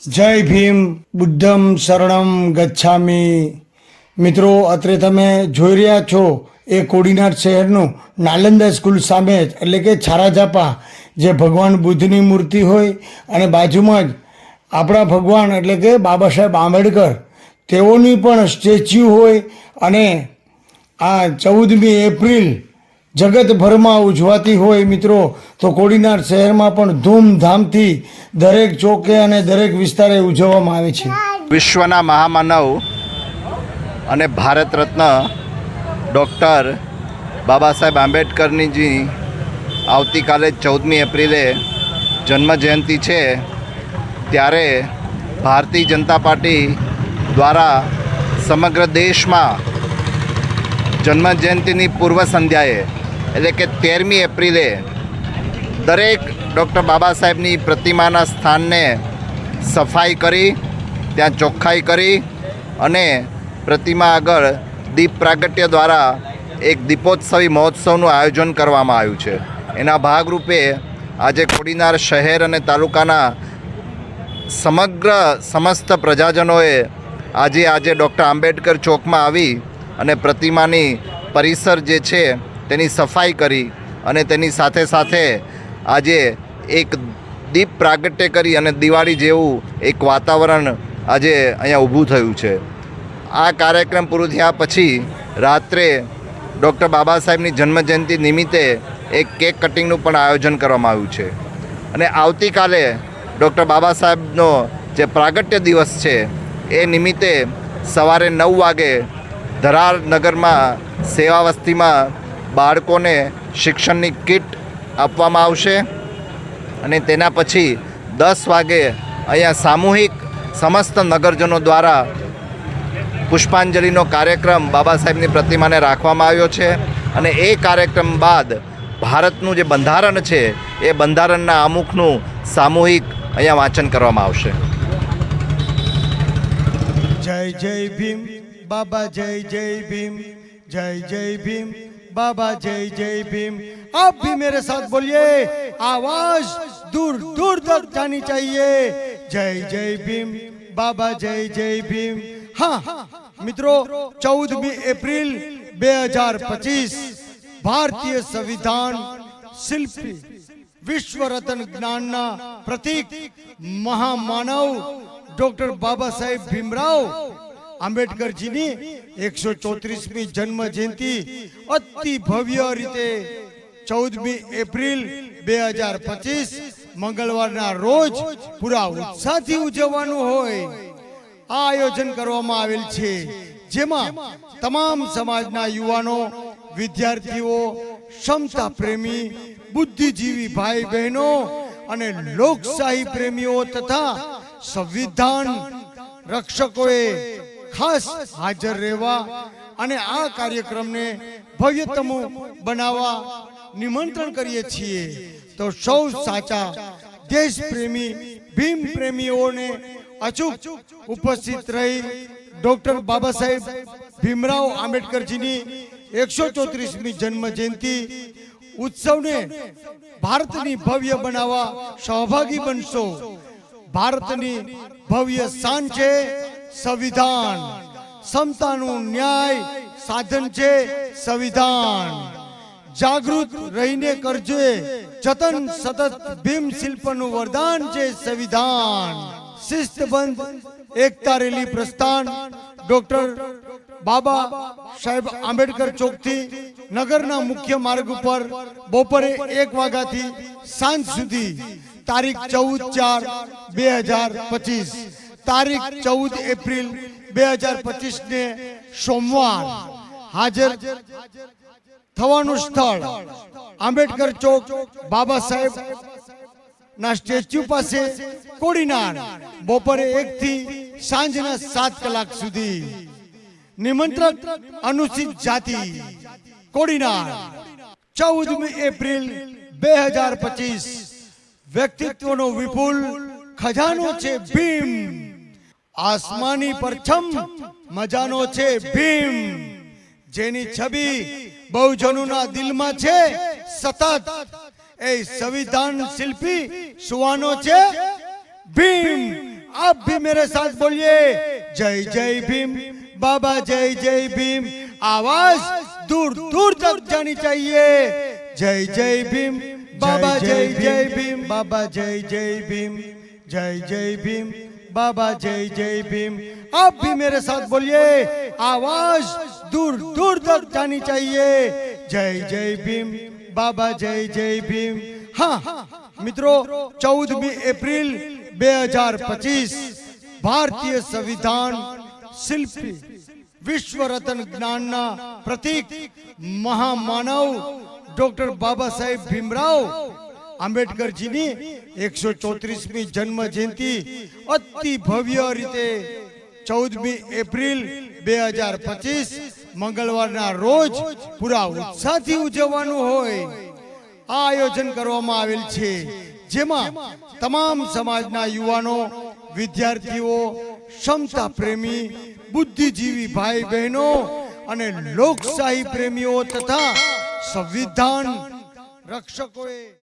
જય ભીમ, બુદ્ધમ, શરણમ, ગચ્છામી. મિત્રો, અત્રે તમે જોઈ રહ્યા છો એ કોડીનાર શહેરનું નાલંદા સ્કૂલ સામે જ, એટલે કે છારાજાપા જે ભગવાન બુદ્ધની મૂર્તિ હોય અને બાજુમાં જ આપણા ભગવાન, એટલે કે બાબા સાહેબ આંબેડકર, તેઓની પણ સ્ટેચ્યુ હોય અને આ ચૌદમી એપ્રિલ જગતભરમાં ઉજવાતી હોય મિત્રો, તો કોડીનાર શહેરમાં પણ ધૂમધામથી દરેક ચોકે અને દરેક વિસ્તારે ઉજવવામાં આવે છે. વિશ્વના મહામાનવ અને ભારત રત્ન ડૉક્ટર બાબા સાહેબ આંબેડકરનીજી આવતીકાલે ચૌદમી એપ્રિલે જન્મજયંતિ છે, ત્યારે ભારતીય જનતા પાર્ટી દ્વારા સમગ્ર દેશમાં જન્મજયંતિની પૂર્વ સંધ્યાએ એટલે કે તેરમી એપ્રિલે દરેક ડૉક્ટર બાબા સાહેબની પ્રતિમાના સ્થાનને સફાઈ કરી, ત્યાં ચોખ્ખાઈ કરી અને પ્રતિમા આગળ દીપ પ્રાગટ્ય દ્વારા એક દીપોત્સવી મહોત્સવનું આયોજન કરવામાં આવ્યું છે. એના ભાગરૂપે આજે કોડીનાર શહેર અને તાલુકાના સમગ્ર સમસ્ત પ્રજાજનોએ આજે આજે ડૉક્ટર આંબેડકર ચોકમાં આવી અને પ્રતિમાની પરિસર જે છે તેની સફાઈ કરી અને તેની સાથે સાથે આજે એક દીપ પ્રાગટ્ય કરી અને દિવાળી જેવું એક વાતાવરણ આજે અહીંયા ઊભું થયું છે. આ કાર્યક્રમ પૂરું થયા પછી રાત્રે ડૉક્ટર બાબા સાહેબની જન્મજયંતિ નિમિત્તે એક કેક કટિંગનું પણ આયોજન કરવામાં આવ્યું છે. અને આવતીકાલે ડૉક્ટર બાબા સાહેબનો જે પ્રાગટ્ય દિવસ છે, એ નિમિત્તે સવારે નવ વાગે ધરાર નગરમાં સેવા વસ્તીમાં બાળકોને શિક્ષણની કિટ આપવામાં આવશે અને તેના પછી દસ વાગે અહીંયા સામૂહિક સમસ્ત નગરજનો દ્વારા પુષ્પાંજલિનો કાર્યક્રમ બાબા સાહેબની પ્રતિમાને રાખવામાં આવ્યો છે અને એ કાર્યક્રમ બાદ ભારતનું જે બંધારણ છે, એ બંધારણના અમુકનું સામૂહિક અહીંયા વાંચન કરવામાં આવશે. જય જય ભીમ, બાબા જય જય ભીમ, જય જય ભીમ. बाबा, जय जय भीम। आप भी मेरे साथ बोलिए, आवाज़ दूर दूर तक जानी चाहिए। जय जय भीम, बाबा, जय जय भीम। हाँ मित्रों, चौदहवी अप्रैल 2025 भारतीय संविधान शिल्पी विश्व रतन ज्ञान प्रतीक महामानव डॉक्टर बाबा साहेब भीमराव આંબેડકરજીની એકસો ચોત્રીસમી જન્મ જયંતિ અતિ ભવ્ય રીતે ચૌદમી એપ્રિલ બે હજાર પચીસ મંગળવારના રોજ પૂરા ઉત્સાહથી ઉજવવાનું હોય. આ આયોજન કરવામાં આવેલ છે. જેમાં તમામ સમાજના યુવાનો, વિદ્યાર્થીઓ, ક્ષમતા પ્રેમી, બુદ્ધિજીવી ભાઈ બહેનો અને લોકશાહી પ્રેમીઓ તથા સંવિધાન રક્ષકોએ ખાસ હાજર રહેવા અને આ કાર્યક્રમને ભવ્યતમ બનાવવા નિમંત્રણ કરીએ છીએ. તો સૌ સાચા દેશ પ્રેમી ભીમ પ્રેમીઓને અચૂક ઉપસ્થિત રહી ડોક્ટર બાબા સાહેબ ભીમરાવ આંબેડકરજીની એકસો ચોત્રીસમી જન્મ જયંતિ ઉત્સવને ભારતની ભવ્ય બનાવવા સહભાગી બનશો. ભારતની ભવ્ય શાન છે સંવિધાન. સમતાનું ન્યાય સાધન છે સંવિધાન. જાગૃત રહીને કરજે જતન, સતત ભીમ શિલ્પનું વરદાન છે સંવિધાન. શિસ્તબંધ, એકતા રેલી પ્રસ્થાન. ડોક્ટર બાબા સાહેબ આંબેડકર ચોકથી નગરના મુખ્ય માર્ગ ઉપર બપોરે એક વાગ્યાથી સાંજ સુધી. તારીખ ચૌદ ચાર બે હજાર પચીસ. તારીખ ચૌદ એપ્રિલ બે હજાર પચીસ ને સોમવાર હાજર થવાનું સ્થળ આંબેડકર ચોક બાબા સાહેબ ના સ્ટેચ્યુ પાસે કોડીનાર. બપોરે એક થી સાંજના સાત કલાક સુધી. નિમંત્રક અનુસૂચિત જાતિ કોડીનાર. ચૌદમી એપ્રિલ બે હજાર પચીસ. વ્યક્તિત્વનો વિપુલ, ખજાનો છે ભીમ. આસમાની પરછમ મજાનો છે ભીમ જેની છબી બહુજનોના દિલમાં છે સતત એ સંવિધાન શિલ્પી સુવાનો છે ભીમ આ आप भी मेरे साथ बोलिए जय जय भीम बाबा जय जय भीम आवाज दूर दूर तक जानी चाहिए जय जय भीम बाबा जय जय भीम बाबा जय जय भीम जय जय भीम बाबा, जय जय भीम। आप भी मेरे साथ बोलिए, आवाज़ दूर दूर तक जानी चाहिए। जय जय भीम, बाबा, जय जय भीम। हाँ मित्रों, चौदहवी अप्रैल 2025 भारतीय संविधान शिल्पी विश्व रतन ज्ञान न प्रतीक महामानव डॉक्टर बाबा साहेब भीमराव આંબેડકરજીની એકસો ચોત્રીસમી જન્મ જયંતિ અતિ ભવ્ય રીતે ચૌદમી એપ્રિલ બે હજાર પચીસ મંગળવારના રોજ પૂરા ઉત્સાહથી ઉજવવાનું હોય. આ આયોજન કરવામાં આવેલ છે. જેમાં તમામ સમાજના યુવાનો, વિદ્યાર્થીઓ, ક્ષમતા પ્રેમી, બુદ્ધિજીવી ભાઈ બહેનો અને લોકશાહી પ્રેમીઓ તથા સંવિધાન રક્ષકોએ